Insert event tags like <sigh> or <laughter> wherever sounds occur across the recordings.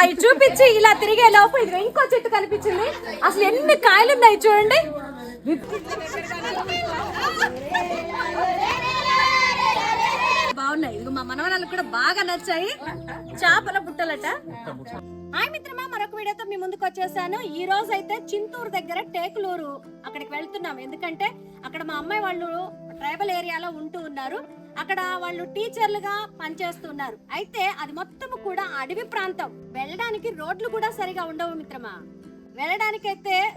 అవి చూపించి ఇలా తిరిగే లోపు ఇది ఇంకో చెట్టు కనిపించింది. అసలు ఎన్ని కాయలు ఉన్నాయి చూడండి. బాగున్నాయి. ఇది మా మనవరాలకు కూడా బాగా నచ్చాయి. చేపల బుట్టలట హాయ్ మిత్రమా మరొక వీడియోతో మీ ముందుకు వచ్చేసాను. ఈ రోజు అయితే చింతూరు దగ్గర టేకులూరు అక్కడికి వెళ్తున్నాం. ఎందుకంటే అక్కడ మా అమ్మాయి వాళ్ళు ట్రైబల్ ఏరియాలో ఉంటూ ఉన్నారు. అక్కడ వాళ్ళు టీచర్లుగా పనిచేస్తున్నారు. అయితే అది మొత్తం కూడా అడవి ప్రాంతం. వెళ్ళడానికి రోడ్లు కూడా సరిగా ఉండవు మిత్రమా? వెళ్ళడానికైతే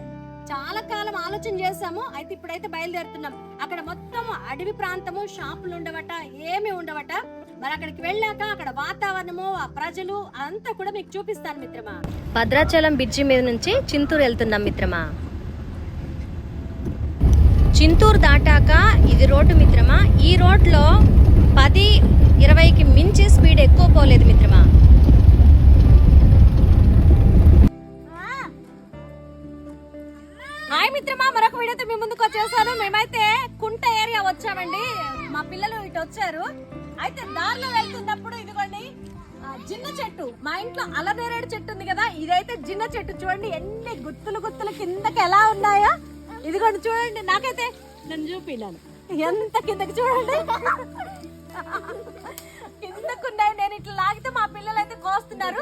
చాలా కాలం ఆలోచన చేసాము అయితే ఇప్పుడైతే బయలుదేరుతున్నాం. అక్కడ మొత్తం అడవి ప్రాంతము షాపులు ఉండవట ఏమి ఉండవట. మరి అక్కడికి వెళ్ళాక అక్కడ వాతావరణము ఆ ప్రజలు అంతా కూడా మీకు చూపిస్తాను మిత్రమా? భద్రాచలం బ్రిడ్జి మీద నుంచి చింతూరు వెళ్తున్నాం మిత్రమా? చింతూరు దాటాక ఇది రోడ్డు మిత్రమా? ఈ రోడ్లో పది ఇరవైకి మించి స్పీడ్ ఎక్కువ పోలేదు మిత్రమా? హాయ్ మిత్రమా మరొక వీడియోతో మీ ముందుకు వచ్చేసాను. మేమైతే కుంట ఏరియా వచ్చామండి. మా పిల్లలు ఇటు వచ్చారు. అయితే దారిలో వెళ్తున్నప్పుడు ఇదిగోండి జిన్న చెట్టు. మా ఇంట్లో అలనేరేడు చెట్టు ఉంది కదా ఇదైతే జిన్న చెట్టు. చూడండి ఎన్ని గుత్తులు గుత్తులు కిందకి ఎలా ఉన్నాయో. ఇదిగోండి చూడండి నాకైతే నన్ను చూపినాను ఎంత కిందకి చూడండి. కిందకున్నాయి నేను ఇట్లా లాగితే మా పిల్లలు అయితే కోస్తున్నారు.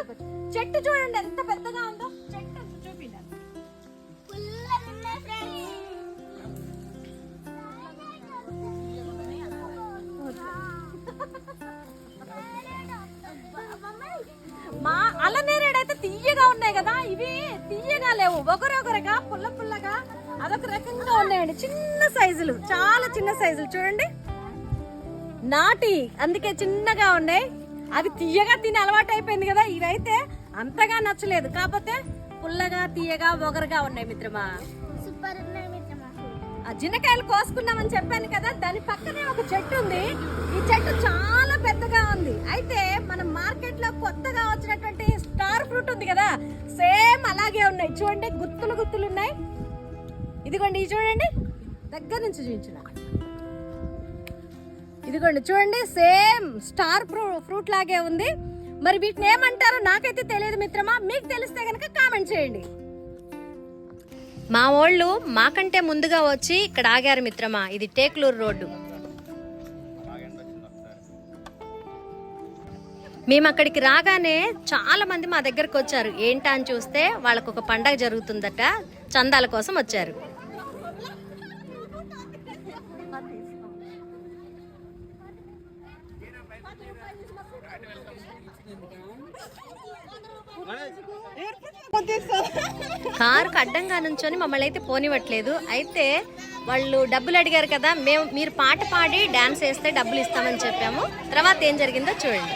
చెట్టు చూడండి ఎంత పెద్దగా ఉందో. చెట్టు చూపినాను మా అల అయితే తీయగా ఉన్నాయి కదా ఇవి తీయగా లేవు. ఒకరొకరుగా పుల్ల పుల్లగా. అదొక రకంగా ఉన్నాయండి. చిన్న సైజులు చాలా చిన్న సైజులు. చూడండి. నాటి అందుకే చిన్నగా ఉన్నాయి. అవి తీయగా తిని అలవాటు అయిపోయింది కదా ఇవైతే అంతగా నచ్చలేదు. కాకపోతే పుల్లగా తీయగా ఒగరుగా ఉన్నాయి మిత్రమా. సూపర్ ఉన్నాయి మిత్రమా. ఆ జిన్నకాయలు కోసుకున్నామని చెప్పాను కదా దాని పక్కనే ఒక చెట్టు ఉంది. ఈ చెట్టు చాలా పెద్దగా ఉంది. అయితే మనం మార్కెట్లో కొత్తగా వచ్చినటువంటి స్టార్ ఫ్రూట్ ఉంది కదా సేమ్ అలాగే ఉన్నాయి. చూడండి గుత్తులు గుత్తులు ఉన్నాయి. ఇదిగోండి చూడండి. దగ్గర నుంచి చూపించిన. ఇదిగోండి చూడండి సేమ్ స్టార్ ఫ్రూట్ లాగే ఉంది. మరి వీటిని ఏమంటారో నాకైతే తెలియదు మిత్రమా. మీకు తెలిస్తే కనుక కామెంట్ చేయండి. మా వాళ్ళు మాకంటే ముందుగా వచ్చి ఇక్కడ ఆగారు మిత్రమా. ఇది టేక్లూరు రోడ్డు. మేము అక్కడికి రాగానే చాలా మంది మా దగ్గరకు వచ్చారు. ఏంటా అని చూస్తే వాళ్ళకు ఒక పండగ జరుగుతుందట. చందాల కోసం వచ్చారు. కారుకు అడ్డంగా నుంచొని మమ్మల్ని అయితే పోనివ్వట్లేదు. అయితే వాళ్ళు డబ్బులు అడిగారు కదా మేము మీరు పాట పాడి డాన్స్ వేస్తే డబ్బులు ఇస్తామని చెప్పాము. తర్వాత ఏం జరిగిందో చూడండి.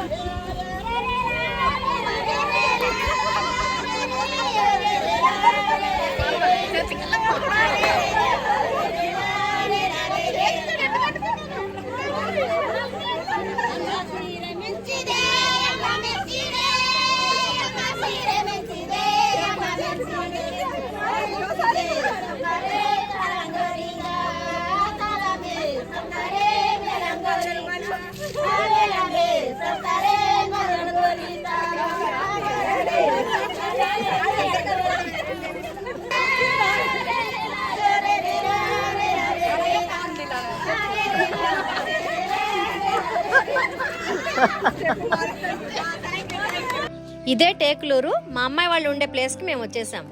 Brasil! ఇదే టేకులూరు. మా అమ్మాయి వాళ్ళు ఉండే ప్లేస్కి మేము వచ్చేసాం.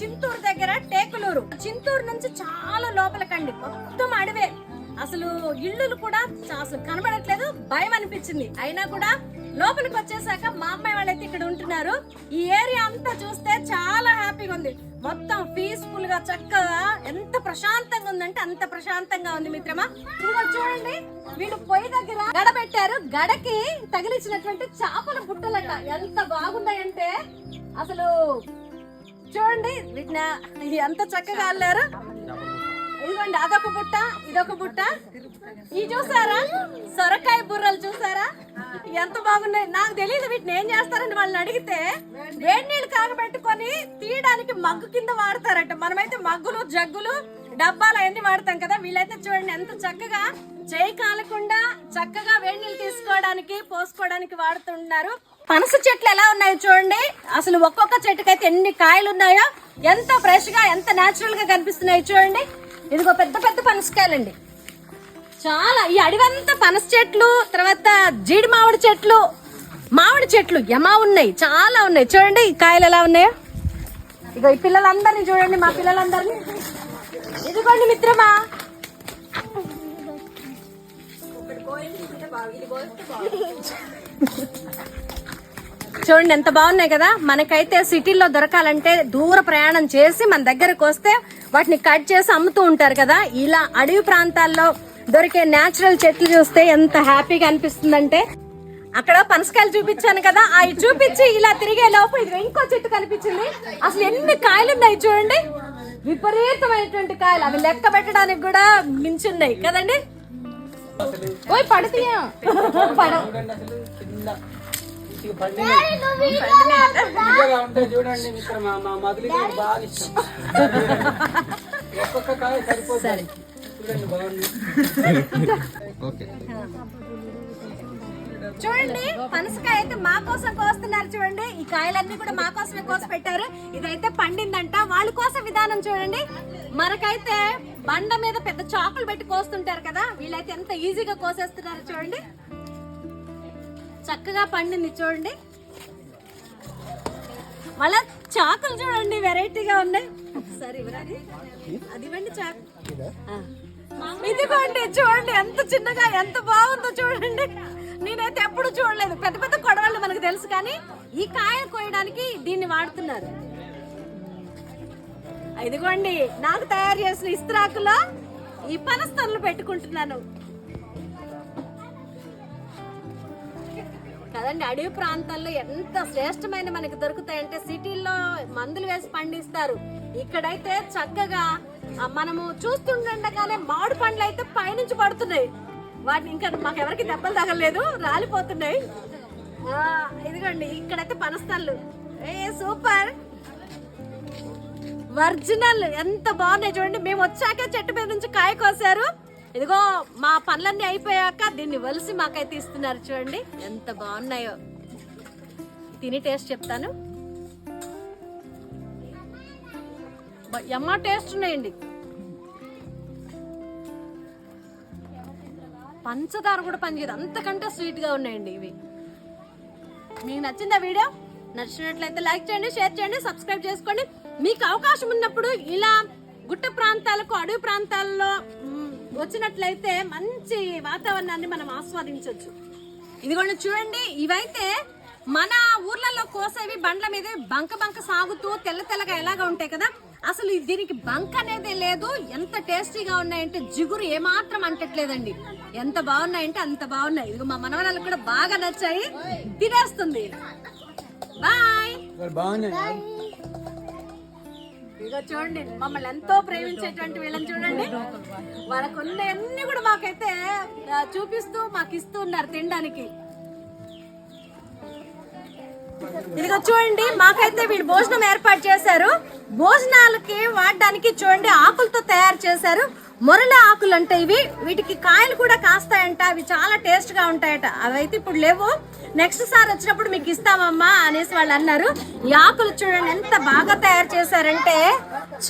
చింతూరు దగ్గర టేకులూరు. చింతూరు నుంచి చాలా లోపలకండి. మొత్తం అడవే. అసలు ఇళ్ళు కూడా అసలు కనబడట్లేదు. భయం అనిపించింది. అయినా కూడా లోపలికి వచ్చేసాక మా అమ్మాయి వాళ్ళైతే ఇక్కడ ఉంటున్నారు. ఈ ఏరియా అంతా చూస్తే చాలా హ్యాపీగా ఉంది. మొత్తం పీస్ఫుల్గా చక్కగా ఎంత ప్రశాంతంగా ఉందంటే అంత ప్రశాంతంగా ఉంది మిత్రమా. ఇదిగో చూడండి వీడు పొయ్యి దగ్గర గడ పెట్టారు గడకి తగిలించినటువంటి చేపల బుట్టలట. ఎంత బాగున్నాయంటే అసలు చూడండి వీటిని ఎంత చక్కగా అల్లారు. ఇదిగోండి అదొక బుట్ట ఇదొక బుట్ట. ఈ చూసారా? సొరకాయ బుర్రలు చూసారా? ఎంత బాగున్నాయి. నాకు తెలియదు వీటిని ఏం చేస్తారని వాళ్ళని అడిగితే వేడి నీళ్ళు కాగబెట్టుకొని తీయడానికి మగ్గు కింద వాడతారట. మనమైతే మగ్గులు జగ్గులు డబ్బాలు అవన్నీ వాడతాం కదా. వీళ్ళైతే చూడండి ఎంత చక్కగా చేయి కాలకుండా చక్కగా వేడి నీళ్ళు తీసుకోవడానికి పోసుకోవడానికి వాడుతున్నారు పనస చెట్లు ఎలా ఉన్నాయో చూడండి. అసలు ఒక్కొక్క చెట్టుకైతే ఎన్ని కాయలు ఉన్నాయో ఎంత ఫ్రెష్గా ఎంత నేచురల్గా కనిపిస్తున్నాయో చూడండి. ఇదిగో పెద్ద పెద్ద పనసకాయలండి. చాలా ఈ అడవంతా పనస చెట్లు తర్వాత జీడి మామిడి చెట్లు మామిడి చెట్లు ఎమా ఉన్నాయి చాలా ఉన్నాయి. చూడండి ఈ కాయలు ఎలా ఉన్నాయో. ఇగో ఈ పిల్లలందరినీ చూడండి మా పిల్లలందరినీ. ఇదిగోండి మిత్రమా. చూడండి ఎంత బాగున్నాయి కదా. మనకైతే సిటీల్లో దొరకాలంటే దూర ప్రయాణం చేసి మన దగ్గరకు వస్తే వాటిని కట్ చేసి అమ్ముతూ ఉంటారు కదా. ఇలా అడవి ప్రాంతాల్లో దొరికే నేచురల్ చెట్లు చూస్తే ఎంత హ్యాపీగా అనిపిస్తుందంటే అక్కడ పనసకాయలు చూపించాను కదా అవి చూపించి ఇలా తిరిగే లోపు ఇది ఇంకో చెట్టు కనిపించింది. అసలు ఎన్ని కాయలు ఉన్నాయి చూడండి. విపరీతమైనటువంటి కాయలు. అవి లెక్క పెట్టడానికి కూడా మించున్నాయి. కదండి? ఓయ్ పడతీయా చూడండి <laughs> చూడండి పనసకాయ అయితే మా కోసం కోస్తున్నారు చూడండి. ఈ కాయలన్నీ కూడా మా కోసమే కోసి పెట్టారు. ఇదైతే పండిందంట. వాళ్ళ కోసం విధానం చూడండి. మనకైతే బండ మీద పెద్ద చాకులు పెట్టి కోస్తుంటారు కదా వీళ్ళైతే ఎంత ఈజీగా కోసేస్తున్నారు చూడండి. చక్కగా పండింది చూడండి. మళ్ళా చాకులు చూడండి వెరైటీగా ఉన్నాయి. ఇవ్వరా అది? ఇవ్వండి చాకు. ఆ. ఇదిగోండి చూడండి ఎంత చిన్నగా ఎంత బాగుందో చూడండి. నేనైతే ఎప్పుడు చూడలేదు. పెద్ద పెద్ద కొడవళ్ళు మనకు తెలుసు కానీ ఈ కాయ కోయడానికి దీన్ని వాడుతున్నారు. ఇదిగోండి నాకు తయారు చేసిన ఇస్త్రాకులో ఈ పనస్తన్లు పెట్టుకుంటున్నాను. కదండి అడవి ప్రాంతాల్లో ఎంత శ్రేష్టమైన మనకి దొరుకుతాయంటే సిటీల్లో మందులు వేసి పండిస్తారు. ఇక్కడైతే చక్కగా మనము చూస్తుండగానే మామిడి పండ్లు అయితే పైనుంచి పడుతున్నాయి. వాటిని ఇంకా మాకు ఎవరికి దెబ్బలు తగలేదు రాలిపోతున్నాయి. ఇదిగోండి ఇక్కడైతే పనస్తాళ్ళు ఏ సూపర్. ఒరిజినల్ ఎంత బాగున్నాయి చూడండి. మేము వచ్చాక చెట్టు మీద నుంచి కాయ కోసారు. ఇదిగో మా పనులన్నీ అయిపోయాక దీన్ని వలిసి మాకైతే ఇస్తున్నారు చూడండి. ఎంత బాగున్నాయో. తిని టేస్ట్ చెప్తాను. ఎమ్మ టేస్ట్ ఉన్నాయండి. పంచదార కూడా పనిచేయదు అంతకంటే స్వీట్గా ఉన్నాయండి ఇవి. మీకు నచ్చిందా వీడియో? నచ్చినట్లయితే లైక్ చేయండి షేర్ చేయండి సబ్స్క్రైబ్ చేసుకోండి. మీకు అవకాశం ఉన్నప్పుడు ఇలా గుట్ట ప్రాంతాలకు అడవి ప్రాంతాల్లో వచ్చినట్లయితే మంచి వాతావరణాన్ని మనం ఆస్వాదించవచ్చు ఇదిగోండి చూడండి ఇవైతే మన ఊర్లలో కోసేవి బండ్ల మీద బంక బంక సాగుతూ తెల్ల తెల్లగా ఎలాగా ఉంటాయి కదా? అసలు దీనికి బంక్ అనేది లేదు. ఎంత టేస్టీగా ఉన్నాయంటే జిగురు ఏమాత్రం అంటట్లేదండి. ఎంత బాగున్నాయంటే అంత బాగున్నాయి. ఇదిగో మా మనవరాలకు కూడా బాగా నచ్చాయి. తినేస్తుంది. బాయ్. ఇదిగో చూడండి మమ్మల్ని ఎంతో ప్రేమించేటువంటి వీళ్ళని చూడండి. వాళ్ళకు అన్ని కూడా మాకైతే చూపిస్తూ మాకు ఇస్తూ ఉన్నారు తినడానికి. ఇదిగో చూడండి మాకైతే వీళ్ళు భోజనం ఏర్పాటు చేశారు. భోజనాలకి వాడడానికి చూడండి ఆకులతో తయారు చేశారు. మొరల ఆకులు అంటే ఇవి. వీటికి కాయలు కూడా కాస్తాయంట. అవి చాలా టేస్ట్గా ఉంటాయట. అవి అయితే ఇప్పుడు లేవు. నెక్స్ట్ సార్ వచ్చినప్పుడు మీకు ఇస్తామమ్మా అనేసి వాళ్ళు అన్నారు. ఈ ఆకులు చూడండి ఎంత బాగా తయారు చేశారంటే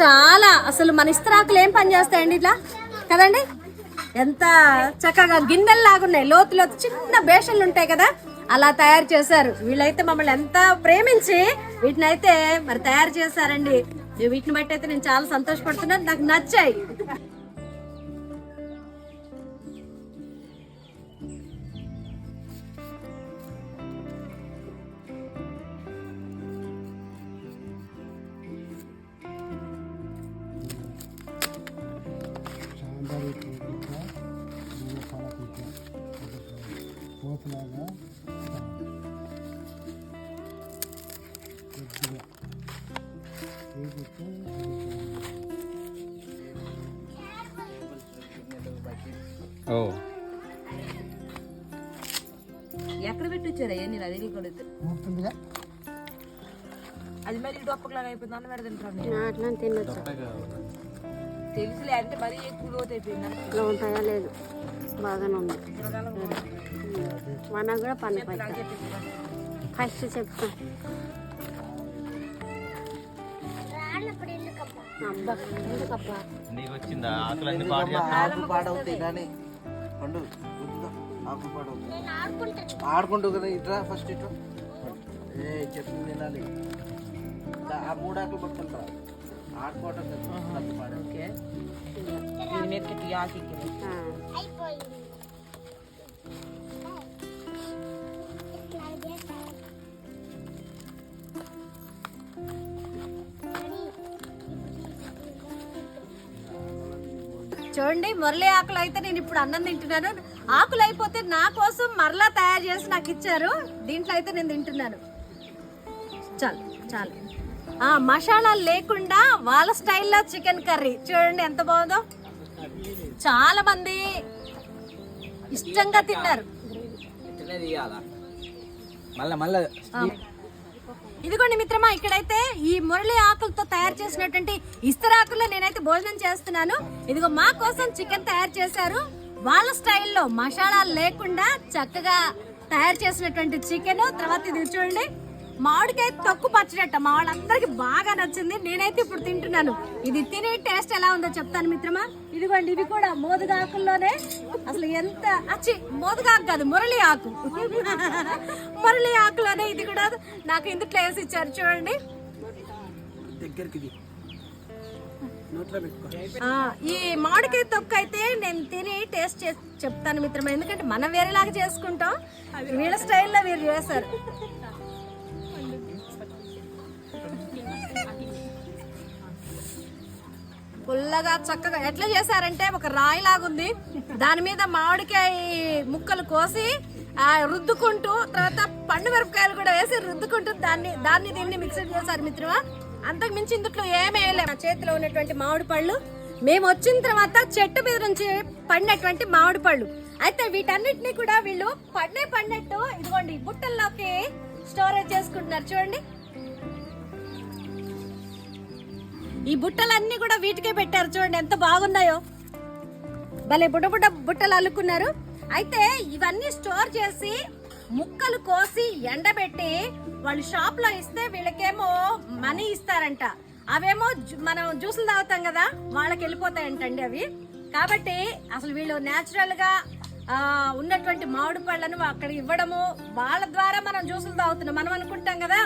చాలా. అసలు మన ఇస్తరాకులు ఏం పని చేస్తాయండి ఇట్లా? కదండి? ఎంత చక్కగా గిన్నెలు లాగున్నాయి లోతు లోతు చిన్న బేషన్లు ఉంటాయి కదా? అలా తయారు చేశారు. వీళ్ళైతే మమ్మల్ని ఎంత ప్రేమించి వీటిని అయితే మరి తయారు చేశారండి. వీటిని బట్టి అయితే నేను చాలా సంతోషపడుతున్నాను. నాకు నచ్చాయి. ఎక్కడ పెట్టి వచ్చారా నేను అది కూడా మూతుందిగా అది మరి డొప్పకలాగా అయిపోయింది అన్న పెడ తింటాను అట్లా తినొచ్చు. తెలుసులే అంటే మరీ ఎక్కువ లోతు అయిపోయింది ఇట్లా ఉంటాయా? లేదు. బాగానే ఉంది. మన కూడా పని ఫస్ట్ చెప్తా నీకు వచ్చిందా? ఆకులన్నీ పాడు పాడవుతాయి కానీ పండు ఆడుకుంటూ కదా ఇట్రా ఫస్ట్ ఇట్రా ఏ చెప్పింది తినాలి. ఆ మూడు ఆకులు పట్టుకుంటా ఆడుకోవటం ఓకే. దీని కట్టి ఆకి అయిపోయింది. చూడండి మురళి ఆకులు అయితే నేను ఇప్పుడు అన్నం తింటున్నాను. ఆకులు అయిపోతే నా కోసం మరలా తయారు చేసి నాకు ఇచ్చారు. దీంట్లో అయితే నేను తింటున్నాను. చాలు చాలు. ఆ మసాలాలు లేకుండా వాళ్ళ స్టైల్లో చికెన్ కర్రీ. చూడండి ఎంత బాగుందో. చాలా మంది ఇష్టంగా తిన్నారు. మళ్ళా మళ్ళా. ఇదిగోండి మిత్రమా ఇక్కడైతే ఈ మురళి ఆకులతో తయారు చేసినటువంటి ఇస్తరాకుల్లో నేనైతే భోజనం చేస్తున్నాను. ఇదిగో మా కోసం చికెన్ తయారు చేశారు. వాళ్ళ స్టైల్లో మసాలాలు లేకుండా చక్కగా తయారు చేసినటువంటి చికెన్. తర్వాత ఇది చూడండి మామిడికాయ తొక్కు పచ్చడట. మా వాళ్ళందరికి బాగా నచ్చింది. నేనైతే ఇప్పుడు తింటున్నాను. ఇది తినే టేస్ట్ ఎలా ఉందో చెప్తాను మిత్రమా. ఇదిగోండి ఇవి కూడా మోదుగా ఆకుల్లోనే. అసలు ఎంత అచ్చి మోదుగా ఆకు కాదు మురళి ఆకు. మురళి ఆకులోనే ఇది కూడా నాకు ఇందుట్లో వేసి ఇచ్చారు చూడండి. దగ్గరికి ఈ మామిడికాయ తొక్కు అయితే నేను తిని టేస్ట్ చేసి చెప్తాను మిత్రమా. ఎందుకంటే మనం వేరేలాగా చేసుకుంటాం వీళ్ళ స్టైల్లో వీరు చేస్తారు. పుల్లగా చక్కగా ఎట్లా చేశారంటే ఒక రాయి లాగుంది దాని మీద మామిడికాయ ముక్కలు కోసి ఆ రుద్దుకుంటూ తర్వాత పండు మిరపకాయలు కూడా వేసి రుద్దుకుంటూ దాన్ని దాన్ని దీన్ని మిక్సర్ చేశారు మిత్రమా అంతకు మించి ఇందుట్లో ఏమీ నా చేతిలో ఉన్నటువంటి మామిడి పళ్ళు. మేము వచ్చిన తర్వాత చెట్టు మీద నుంచి పడినటువంటి మామిడి పళ్ళు. అయితే వీటన్నిటిని కూడా వీళ్ళు పడినే పడినట్టు ఇదిగోండి బుట్టల్లోకి స్టోరేజ్ చేసుకుంటున్నారు. చూడండి. ఈ బుట్టలన్నీ కూడా వీటికే పెట్టారు చూడండి ఎంత బాగున్నాయో. భలే బుడ్డ బుడ్డ బుట్టలు అల్లుకున్నారు. అయితే ఇవన్నీ స్టోర్ చేసి ముక్కలు కోసి ఎండబెట్టి వాళ్ళు షాప్లో ఇస్తే వీళ్ళకేమో మనీ ఇస్తారంట. అవేమో మనం జ్యూసులు తాగుతాం కదా వాళ్ళకి వెళ్ళిపోతాయంటండి అవి. కాబట్టి అసలు వీళ్ళు న్యాచురల్గా ఉన్నటువంటి మామిడి పళ్ళను అక్కడ ఇవ్వడము వాళ్ళ ద్వారా మనం జ్యూసులు తాగుతున్నాం. మనం అనుకుంటాం కదా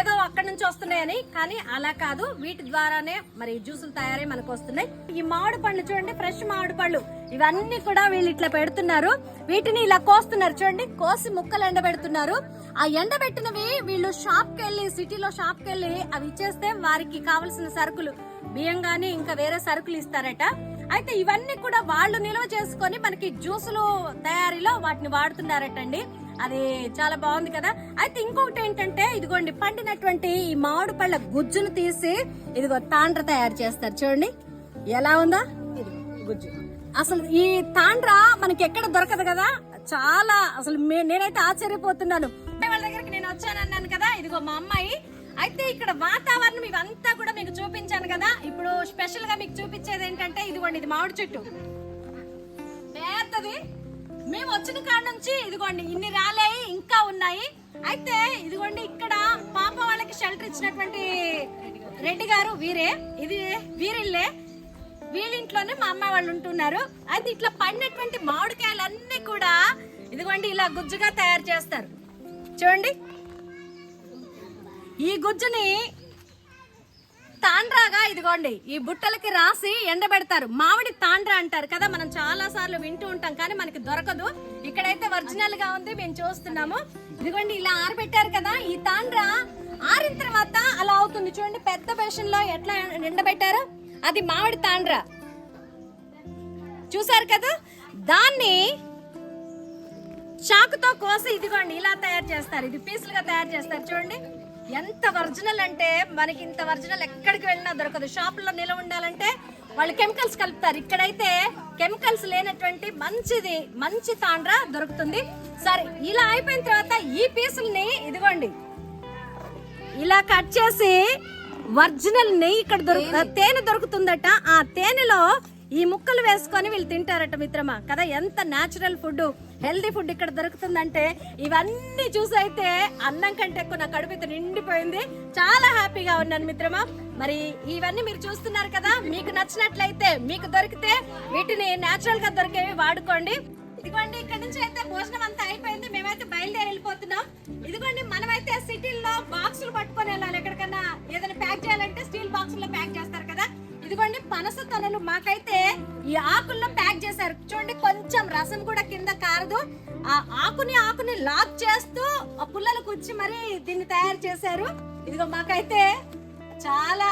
ఏదో అక్కడి నుంచి వస్తున్నాయని. కానీ అలా కాదు వీటి ద్వారానే మరి జ్యూసులు తయారై మనకు వస్తున్నాయి. ఈ మామిడి పండ్లు చూడండి ఫ్రెష్ మామిడి పళ్ళు. ఇవన్నీ కూడా వీళ్ళు ఇట్లా పెడుతున్నారు. వీటిని ఇలా కోస్తున్నారు. చూడండి కోసి ముక్కలు ఎండబెడుతున్నారు. ఆ ఎండబెట్టినవి వీళ్ళు షాప్కి వెళ్ళి సిటీలో షాప్కి వెళ్ళి అవి ఇచ్చేస్తే వారికి కావలసిన సరుకులు. బియ్యం గానీ ఇంకా వేరే సరుకులు ఇస్తారట. అయితే ఇవన్నీ కూడా వాళ్ళు నిల్వ చేసుకొని మనకి జ్యూసులు తయారీలో వాటిని వాడుతున్నారటండి. అది చాలా బాగుంది కదా. అయితే ఇంకొకటి ఏంటంటే ఇదిగోండి పండినటువంటి ఈ మామిడి పళ్ళ గుజ్జును తీసి ఇదిగో తాండ్ర తయారు చేస్తారు. చూడండి ఎలా ఉందా? గుజ్జు అసలు ఈ తాండ్ర మనకి ఎక్కడ దొరకదు కదా. చాలా అసలు మే- నేనైతే ఆశ్చర్యపోతున్నాను. వాళ్ళ దగ్గరికి నేను వచ్చాను అన్నాను కదా ఇదిగో మా అమ్మాయి అయితే ఇక్కడ వాతావరణం ఇవంతా కూడా మీకు చూపించాను కదా. ఇప్పుడు స్పెషల్గా మీకు చూపించేది ఏంటంటే ఇదిగోండి ఇది మామిడి చెట్టు. పెద్దది. మేము వచ్చిన కాడ నుంచి ఇదిగోండి ఇన్ని రాలేయి ఇంకా ఉన్నాయి. అయితే ఇదిగోండి ఇక్కడ పాప వాళ్ళకి షెల్టర్ ఇచ్చినటువంటి రెడ్డి గారు వీరే. ఇది వీరిల్లే. వీళ్ళింట్లోనే మా అమ్మ వాళ్ళు ఉంటున్నారు. అయితే ఇట్లా పడినటువంటి మామిడికాయలన్నీ కూడా ఇదిగోండి ఇలా గుజ్జుగా తయారు చేస్తారు. చూడండి. ఈ గుజ్జుని తాండ్రాగా ఇదిగోండి ఈ బుట్టలకి రాసి ఎండబెడతారు. మామిడి తాండ్రా అంటారు కదా మనం చాలా సార్లు వింటూ ఉంటాం కానీ మనకి దొరకదు. ఇక్కడైతే ఒరిజినల్గా ఉంది మేము చూస్తున్నాము. ఇదిగోండి ఇలా ఆరబెట్టారు కదా ఈ తాండ్రా ఆరిన తర్వాత అలా అవుతుంది. చూడండి పెద్ద బేషన్లో ఎట్లా ఎండబెట్టారు? అది మామిడి తాండ్రా. చూసారు కదా? దాన్ని చాకుతో కోసి ఇదిగోండి ఇలా తయారు చేస్తారు. ఇది పీసులుగా తయారు చేస్తారు. చూడండి. ఎంత ఒరిజినల్ అంటే మనకి ఇంత ఒరిజినల్ ఎక్కడికి వెళ్ళినా దొరకదు. షాపుల్లో నిలవ ఉండాలంటే వాళ్ళు కెమికల్స్ కలుపుతారు. ఇక్కడైతే కెమికల్స్ లేనటువంటి మంచిది మంచి తాండ్రా దొరుకుతుంది. సరే ఇలా అయిపోయిన తర్వాత ఈ పీసుల్ని ఇదిగోండి. ఇలా కట్ చేసి ఒరిజినల్ నెయ్యి ఇక్కడ దొరుకు తేనె. దొరుకుతుందట. ఆ తేనెలో ఈ ముక్కలు వేసుకొని వీళ్ళు తింటారట మిత్రమా. కదా ఎంత నేచురల్ ఫుడ్ హెల్దీ ఫుడ్ ఇక్కడ దొరుకుతుందంటే ఇవన్నీ చూసి అయితే అన్నం కంటే ఎక్కువ నా కడుపు అయితే నిండిపోయింది. చాలా హ్యాపీగా ఉన్నాను మిత్రమా. మరి ఇవన్నీ మీరు చూస్తున్నారు కదా మీకు నచ్చినట్లయితే మీకు దొరికితే వీటిని నేచురల్గా దొరికేవి వాడుకోండి. ఇదిగోండి ఇక్కడ నుంచి అయితే భోజనం అంతా అయిపోయింది. మేమైతే బయలుదేరి వెళ్ళిపోతున్నాం. ఇదిగోండి మనమైతే సిటీల్లో బాక్సులు పట్టుకొని వెళ్ళాలి. ఎక్కడికన్నా ఏదైనా ప్యాక్ చేయాలంటే స్టీల్ బాక్సుల్లో ప్యాక్ చేస్తారు కదా. ఇదిగోండి పనస తొనలు మాకైతే ఈ ఆకుల్లో ప్యాక్ చేశారు. చూడండి కొంచెం రసం కూడా కింద కారదు. ఆ ఆకుని ఆకుని లాక్ చేస్తూ ఆ పుల్లలు కుచ్చి మరి దీన్ని తయారు చేశారు. ఇదిగో మాకైతే చాలా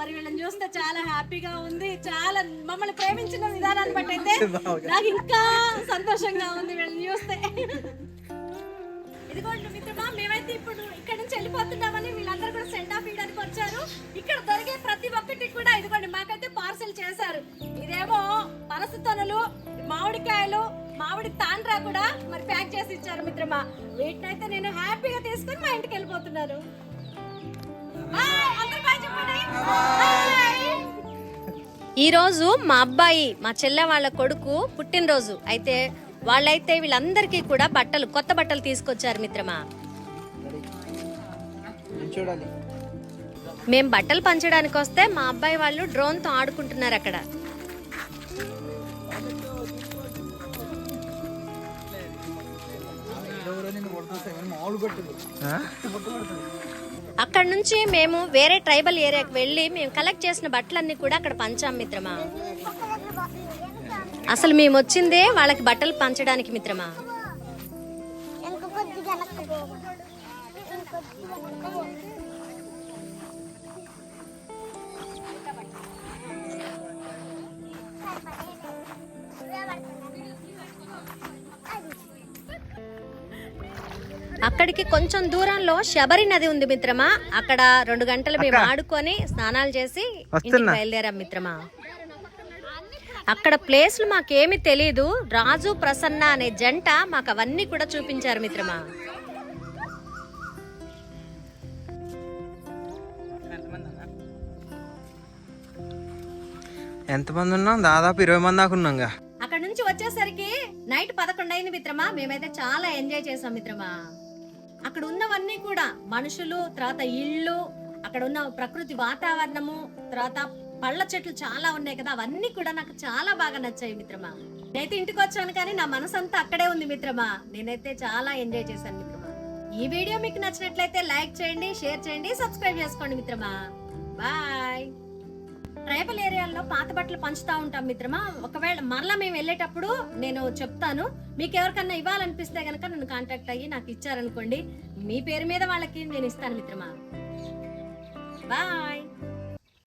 మరి వీళ్ళని చూస్తే చాలా హ్యాపీగా ఉంది. చాలా మమ్మల్ని ప్రేమించిన విధానాన్ని బట్టి అయితే నాకు ఇంకా సంతోషంగా ఉంది వీళ్ళని చూస్తే. ఇదిగోండి మిత్రమా మేమైతే ఇప్పుడు ఇక్కడ నుంచి వెళ్ళిపోతున్నామని వీళ్ళందరూ కూడా సెండ్ ఆఫ్ ఇవ్వడానికి వచ్చారు. ఇక్కడ దొరికే చేశారు. ఇదేమో పనస తొనలు మామిడికాయలు మామిడి తాండ్రా కూడా మరి ప్యాక్ చేసి ఇచ్చారు మిత్రమా. వీటినైతే నేను హ్యాపీగా తీసుకొని మా ఇంటికి వెళ్ళిపోతున్నాను. ఈరోజు మా అబ్బాయి మా చెల్లె వాళ్ళ కొడుకు పుట్టినరోజు. అయితే వాళ్ళైతే వీళ్ళందరికీ కూడా బట్టలు కొత్త బట్టలు తీసుకొచ్చారు మిత్రమా. చూడాలి మేం బట్టలు పంచడానికి వస్తే మా అబ్బాయి వాళ్ళు డ్రోన్తో ఆడుకుంటున్నారు అక్కడ. అక్కడ నుంచి మేము వేరే ట్రైబల్ ఏరియాకి వెళ్ళి మేము కలెక్ట్ చేసిన బట్టలన్నీ కూడా అక్కడ పంచాం మిత్రమా. అసలు మేము వచ్చిందే వాళ్ళకి బట్టలు పంచడానికి మిత్రమా. అక్కడికి కొంచెం దూరంలో శబరి నది ఉంది మిత్రమా? అక్కడ రెండు గంటలు మేము ఆడుకొని స్నానాలు చేసి ఇంటికి బయలుదేరాం మిత్రమా. అక్కడ ప్లేస్లు మాకేమి తెలియదు రాజు ప్రసన్న అనే జంట మాకు అవన్నీ కూడా చూపించారు మిత్రమా. ఎంతమంది ఉన్నాం దాదాపు ఇరవై మంది దాకా ఉన్నాంగా. అక్కడ నుంచి వచ్చేసరికి నైట్ పదకొండు అయింది మిత్రమా. మేమైతే చాలా ఎంజాయ్ చేసాం మిత్రమా. అక్కడ ఉన్నవన్నీ కూడా మనుషులు తర్వాత ఇళ్ళు అక్కడ ఉన్న ప్రకృతి వాతావరణము తర్వాత పళ్ళ చెట్లు చాలా ఉన్నాయి కదా అవన్నీ కూడా నాకు చాలా బాగా నచ్చాయి మిత్రమా. నేనైతే ఇంటికి వచ్చాను కానీ నా మనసంతా అక్కడే ఉంది మిత్రమా. నేనైతే చాలా ఎంజాయ్ చేశాను మిత్రమా. ఈ వీడియో మీకు నచ్చినట్లయితే లైక్ చేయండి షేర్ చేయండి సబ్స్క్రైబ్ చేసుకోండి మిత్రమా. బాయ్. ట్రైబల్ ఏరియాల్లో పాత బట్టలు పంచుతా ఉంటాం మిత్రమా. ఒకవేళ మరలా మేము వెళ్ళేటప్పుడు నేను చెప్తాను. మీకు ఎవరికన్నా ఇవ్వాలనిపిస్తే గనక నన్ను కాంటాక్ట్ అయ్యి నాకు ఇచ్చారనుకోండి. మీ పేరు మీద వాళ్ళకి నేను ఇస్తాను మిత్రమా. బాయ్.